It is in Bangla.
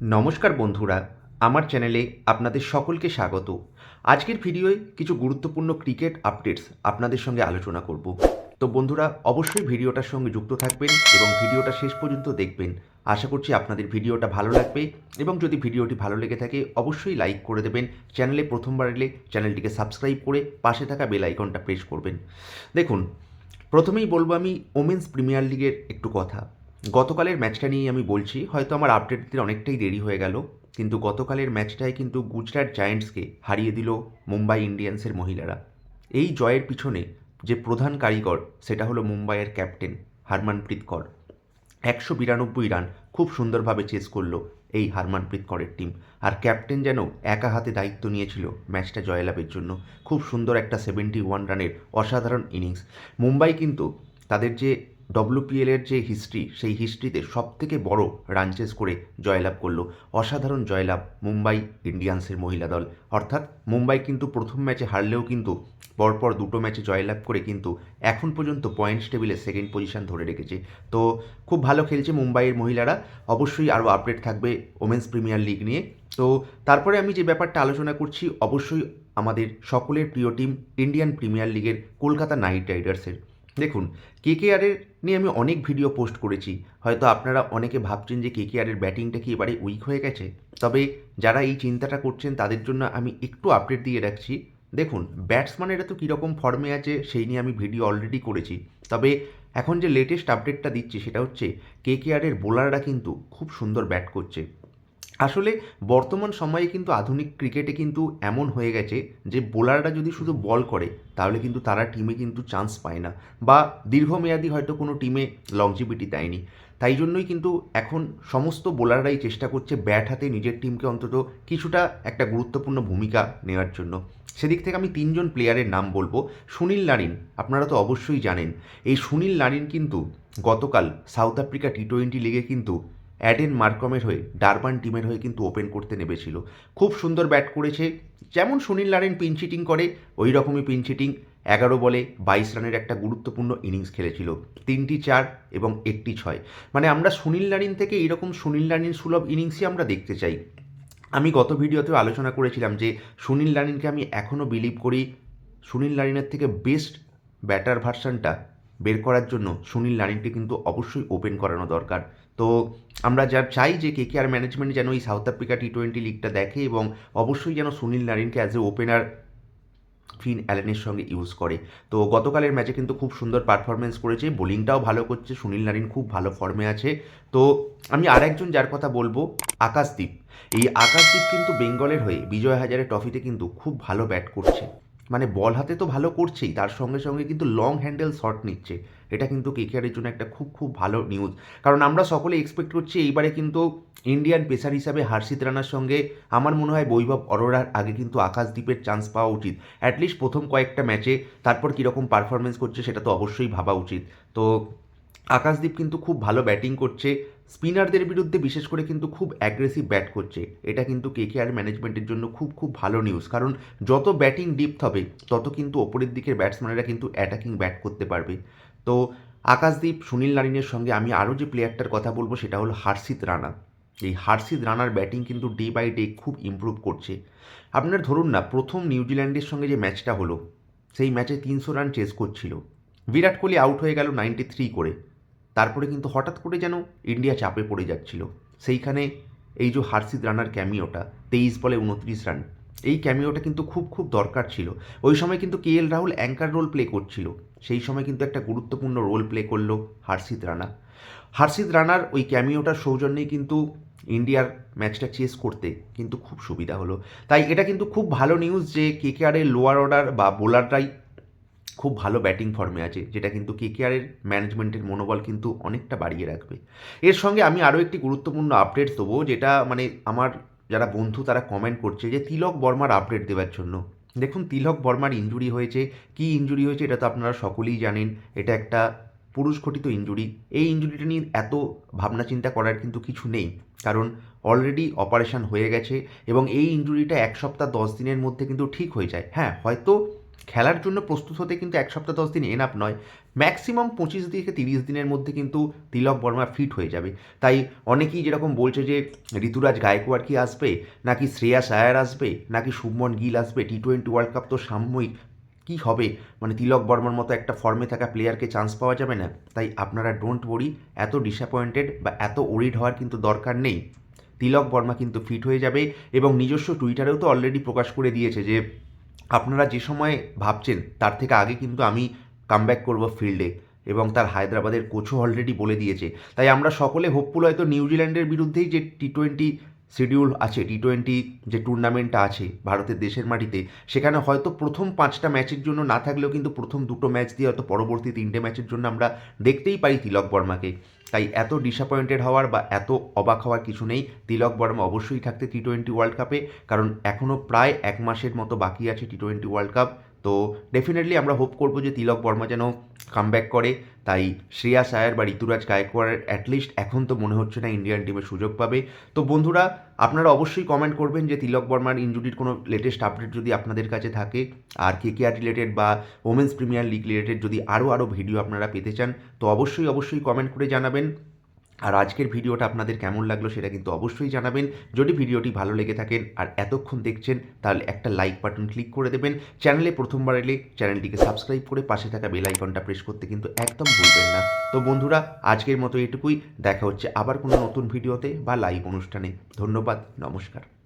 নমস্কার বন্ধুরা, আমার চ্যানেলে আপনাদের সকলকে স্বাগত। আজকের ভিডিওয়ে কিছু গুরুত্বপূর্ণ ক্রিকেট আপডেটস আপনাদের সঙ্গে আলোচনা করব। তো বন্ধুরা, অবশ্যই ভিডিওটার সঙ্গে যুক্ত থাকবেন এবং ভিডিওটা শেষ পর্যন্ত দেখবেন। আশা করছি আপনাদের ভিডিওটা ভালো লাগবে এবং যদি ভিডিওটি ভালো লেগে থাকে, অবশ্যই লাইক করে দেবেন। চ্যানেলে প্রথমবার এলে চ্যানেলটিকে সাবস্ক্রাইব করে পাশে থাকা বেল আইকনটা প্রেস করবেন। দেখুন, প্রথমেই বলব আমি ওমেন্স প্রিমিয়ার লিগের একটু কথা। গতকালের ম্যাচটা নিয়েই আমি বলছি, হয়তো আমার আপডেট দিতে অনেকটাই দেরি হয়ে গেল, কিন্তু গতকালের ম্যাচটায় কিন্তু গুজরাট জায়েন্টসকে হারিয়ে দিল মুম্বাই ইন্ডিয়ান্সের মহিলারা। এই জয়ের পিছনে যে প্রধান কারিগর, সেটা হলো মুম্বাইয়ের ক্যাপ্টেন হারমানপ্রীত কর। একশো বিরানব্বই রান খুব সুন্দরভাবে চেস করল এই হারমানপ্রীত করের টিম আর ক্যাপ্টেন যেন একা হাতে দায়িত্ব নিয়েছিল ম্যাচটা জয়লাভের জন্য, খুব সুন্দর একটা সেভেন্টি ওয়ান রানের অসাধারণ ইনিংস মুম্বাই কিন্তু তাদের যে ডব্লিউপিএলের যে হিস্ট্রি সেই হিস্ট্রিতে সব থেকে বড় রান চেস করে জয়লাভ করল অসাধারণ জয়লাভ মুম্বাই ইন্ডিয়ান্সের মহিলা দল। অর্থাৎ মুম্বাই কিন্তু প্রথম ম্যাচে হারলেও কিন্তু পরপর দুটো ম্যাচে জয়লাভ করে কিন্তু এখন পর্যন্ত পয়েন্টস টেবিলে সেকেন্ড পজিশন ধরে রেখেছে। তো খুব ভালো খেলছে মুম্বাইয়ের মহিলারা। অবশ্যই আরও আপডেট থাকবে ওমেন্স প্রিমিয়ার লিগ নিয়ে। তো তারপরে আমি যে ব্যাপারটা আলোচনা করছি, অবশ্যই আমাদের সকলের প্রিয় টিম ইন্ডিয়ান প্রিমিয়ার লিগের কলকাতা নাইট রাইডার্সের দেখুন কেকেআরের নিয়ে আমি অনেক ভিডিও পোস্ট করেছি। হয়তো আপনারা অনেকে ভাবছেন যে কেকেআরের ব্যাটিংটা কি এবারে উইক হয়ে গেছে? তবে যারা এই চিন্তাটা করছেন, তাদের জন্য আমি একটু আপডেট দিয়ে রাখছি। দেখুন ব্যাটসম্যানেরা তো কীরকম ফর্মে আছে, সেই নিয়ে আমি ভিডিও অলরেডি করেছি। তবে এখন যে লেটেস্ট আপডেটটা দিচ্ছি, সেটা হচ্ছে কেকেআরের বোলাররা কিন্তু খুব সুন্দর ব্যাট করছে। আসলে বর্তমান সময়ে কিন্তু আধুনিক ক্রিকেটে কিন্তু এমন হয়ে গেছে যে বোলাররা যদি শুধু বল করে, তাহলে কিন্তু তারা টিমে কিন্তু চান্স পায় না বা দীর্ঘমেয়াদী হয়তো কোনো টিমে লংজিবিটি দেয়নি। তাই জন্যই কিন্তু এখন সমস্ত বোলাররাই চেষ্টা করছে ব্যাট হাতে নিজের টিমকে অন্তত কিছুটা একটা গুরুত্বপূর্ণ ভূমিকা নেওয়ার জন্য। সেদিক থেকে আমি তিনজন প্লেয়ারের নাম বলব। সুনীল নারিন, আপনারা তো অবশ্যই জানেন। এই সুনীল নারিন কিন্তু গতকাল সাউথ আফ্রিকা টি টোয়েন্টি লিগে কিন্তু অ্যাডেন মার্কমের হয়ে, ডারবান টিমের হয়ে কিন্তু ওপেন করতে নেমেছিল। খুব সুন্দর ব্যাট করেছে। যেমন সুনীল নারায়ণ চিটিং করে, ওই রকমই চিটিং। এগারো বলে বাইশ রানের একটা গুরুত্বপূর্ণ ইনিংস খেলেছিল। তিনটি চার এবং একটি ছয়। মানে আমরা সুনীল নারিন থেকে এইরকম সুনীল নারিন সুলভ ইনিংসই আমরা দেখতে চাই। আমি গত ভিডিওতেও আলোচনা করেছিলাম যে, সুনীল নারিনকে আমি এখনও বিলিভ করি, সুনীল নারিনের থেকে বেস্ট ব্যাটার ভার্সানটা বের করার জন্য সুনীল নারিনকে কিন্তু অবশ্যই ওপেন করানো দরকার। তো আমরা যা চাই যে কে আর ম্যানেজমেন্ট যেন এই সাউথ আফ্রিকা টি টোয়েন্টি লিগটা দেখে এবং অবশ্যই যেন সুনীল নারিনকে অ্যাজ এ ওপেনার ফিন অ্যালেনের সঙ্গে ইউজ করে। তো গতকালের ম্যাচে কিন্তু খুব সুন্দর পারফরমেন্স করেছে বোলিংটাও ভালো করছে, সুনীল নারিন খুব ভালো ফর্মে আছে। তো আমি আরেকজন যার কথা বলব, আকাশদীপ। এই আকাশদীপ কিন্তু বেঙ্গলের হয়ে বিজয় হাজারে ট্রফিতে কিন্তু খুব ভালো ব্যাট করছে। মানে বল হাতে তো ভালো করছেই, তার সঙ্গে সঙ্গে কিন্তু লং হ্যান্ডেল শট নিচ্ছে। এটা কিন্তু কেকেআরের জন্য একটা খুব খুব ভালো নিউজ কারণ আমরা সকলে এক্সপেক্ট করছি এইবারে কিন্তু ইন্ডিয়ান পেসার হিসাবে হার্ষিত রানার সঙ্গে আমার মনে হয় বৈভব অরোরার আগে কিন্তু আকাশদ্বীপের চান্স পাওয়া উচিত। অ্যাটলিস্ট প্রথম কয়েকটা ম্যাচে তারপর কীরকম পারফরমেন্স করছে সেটা তো অবশ্যই ভাবা উচিত। তো আকাশদীপ কিন্তু খুব ভালো ব্যাটিং করছে। স্পিনারদের বিরুদ্ধে বিশেষ করে কিন্তু খুব অ্যাগ্রেসিভ ব্যাট করছে। এটা কিন্তু কেকেআর ম্যানেজমেন্টের জন্য খুব খুব ভালো নিউজ কারণ যত ব্যাটিং ডিপথ হবে, তত কিন্তু ওপরের দিকের ব্যাটসম্যানেরা কিন্তু অ্যাটাকিং ব্যাট করতে পারবে। তো আকাশদীপ, সুনীল নারিনের সঙ্গে আমি আরও যে প্লেয়ারটার কথা বলব, সেটা হলো হার্ষিত রানা। এই হার্ষিত রানার ব্যাটিং কিন্তু ডে বাই ডে খুব ইমপ্রুভ করছে। আপনার ধরুন না, প্রথম নিউজিল্যান্ডের সঙ্গে যে ম্যাচটা হলো, সেই ম্যাচে তিনশো রান চেস করছিল। বিরাট কোহলি আউট হয়ে গেল নাইনটি থ্রি করে। তারপরে কিন্তু হঠাৎ করে যেন ইন্ডিয়া চাপে পড়ে যাচ্ছিল। সেইখানে এই যে হার্ষিত রানার ক্যামিওটা, তেইশ বলে উনত্রিশ রান, এই ক্যামিওটা কিন্তু খুব খুব দরকার ছিল। ওই সময় কিন্তু K L Rahul anchor role play করছিল। সেই সময় কিন্তু একটা গুরুত্বপূর্ণ রোল প্লে করল হার্ষিত রানা। হার্ষিত রানার ওই ক্যামিওটার সৌজন্যেই কিন্তু ইন্ডিয়ার ম্যাচটা চেস করতে কিন্তু খুব সুবিধা হলো। তাই এটা কিন্তু খুব ভালো নিউজ যে কেকেআরের লোয়ার অর্ডার বা বোলাররাই খুব ভালো ব্যাটিং ফর্মে আছে, যেটা কিন্তু কেকেআরের ম্যানেজমেন্টের মনোবল কিন্তু অনেকটা বাড়িয়ে রাখবে। এর সঙ্গে আমি আরও একটি গুরুত্বপূর্ণ আপডেট দেবো, যেটা মানে আমার যারা বন্ধু তারা কমেন্ট করছে যে, তিলক বর্মার আপডেট দেওয়ার জন্য। দেখুন, তিলক বর্মার ইঞ্জুরি হয়েছে। কি ইঞ্জুরি হয়েছে এটা তো আপনারা সকলেই জানেন। এটা একটা পুরুষ ঘটিত ইঞ্জুরি এই ইঞ্জুরিটা নিয়ে এত ভাবনা চিন্তা করার কিন্তু কিছু নেই। কারণ অলরেডি অপারেশন হয়ে গেছে এবং এই ইঞ্জুরিটা এক সপ্তাহ দশ দিনের মধ্যে কিন্তু ঠিক হয়ে যায়। হ্যাঁ হয়তো খেলার জন্য প্রস্তুত হতে কিন্তু এক সপ্তাহ দশ দিন এনাফ নয়। ম্যাক্সিমাম পঁচিশ থেকে তিরিশ দিনের মধ্যে কিন্তু তিলক বর্মা ফিট হয়ে যাবে। তাই অনেকেই যেরকম বলছে যে, ঋতুরাজ গায়কোয়াড় কি আসবে? নাকি শ্রেয়াস আয়ার আসবে? নাকি শুভমন গিল আসবে? টি টোয়েন্টি ওয়ার্ল্ড কাপ তো সাময়িক। কী হবে? মানে তিলক বর্মার মতো একটা ফর্মে থাকা প্লেয়ারকে চান্স পাওয়া যাবে না? তাই আপনারা ডোন্ট ওরি এত ডিসঅ্যাপয়েন্টেড বা এত ওরিড হওয়ার কিন্তু দরকার নেই। তিলক বর্মা কিন্তু ফিট হয়ে যাবে এবং নিজস্ব টুইটারেও তো অলরেডি প্রকাশ করে দিয়েছে যে আপনারা যে সময় ভাবছেন, তার থেকে আগে কিন্তু আমি কামব্যাক করব ফিল্ডে এবং তার হায়দ্রাবাদের কোচও অলরেডি বলে দিয়েছে। তাই আমরা সকলে হোপফুল হয়তো নিউজিল্যান্ডের বিরুদ্ধেই যে টি টোয়েন্টি শিডিউল আছে টি টোয়েন্টি যে টুর্নামেন্টটা আছে ভারতের দেশের মাটিতে, সেখানে হয়তো প্রথম পাঁচটা ম্যাচের জন্য না থাকলেও কিন্তু প্রথম দুটো ম্যাচ দিয়ে হয়তো পরবর্তী তিনটে ম্যাচের জন্য আমরা দেখতেই পারি তিলক বর্মাকে। তাই এত ডিসঅ্যাপয়েন্টেড হওয়ার বা এত অবাক হওয়ার কিছু নেই, তিলক বর্মা অবশ্যই থাকতে টি টোয়েন্টি ওয়ার্ল্ড কাপে, কারণ এখনও প্রায় এক মাসের মতো বাকি আছে টি টোয়েন্টি ওয়ার্ল্ড কাপ। তো ডেফিনেটলি আমরা হোপ করব যে তিলক বর্মা যেন কামব্যাক করে। তাই শ্রেয়া আয়ার বা ঋতুরাজ গায়কোয়াড়ের অ্যাটলিস্ট এখন তো মনে হচ্ছে না ইন্ডিয়ান টিমে সুযোগ পাবে। তো বন্ধুরা, আপনারা অবশ্যই কমেন্ট করবেন যে তিলক বর্মার ইঞ্জুরির কোনো লেটেস্ট আপডেট যদি আপনাদের কাছে থাকে। আর কে কে আর রিলেটেড বা ওমেন্স প্রিমিয়ার লিগ রিলেটেড যদি আরও আরও ভিডিও আপনারা পেতে চান, তো অবশ্যই অবশ্যই কমেন্ট করে জানাবেন। আর আজকের ভিডিওটা আপনাদের কেমন লাগল সেটা কিন্তু অবশ্যই জানাবেন। যদি ভিডিওটি ভালো লেগে থাকেন আর এতক্ষণ দেখছেন, তাহলে একটা লাইক বাটন ক্লিক করে দেবেন। চ্যানেলে প্রথমবার এলে চ্যানেলটিকে সাবস্ক্রাইব করে পাশে থাকা বেল আইকনটা প্রেস করতে কিন্তু একদম ভুলবেন না। তো বন্ধুরা, আজকের মতো এটুকুই। দেখা হচ্ছে আবার কোনো নতুন ভিডিওতে বা লাইভ অনুষ্ঠানে। ধন্যবাদ, নমস্কার।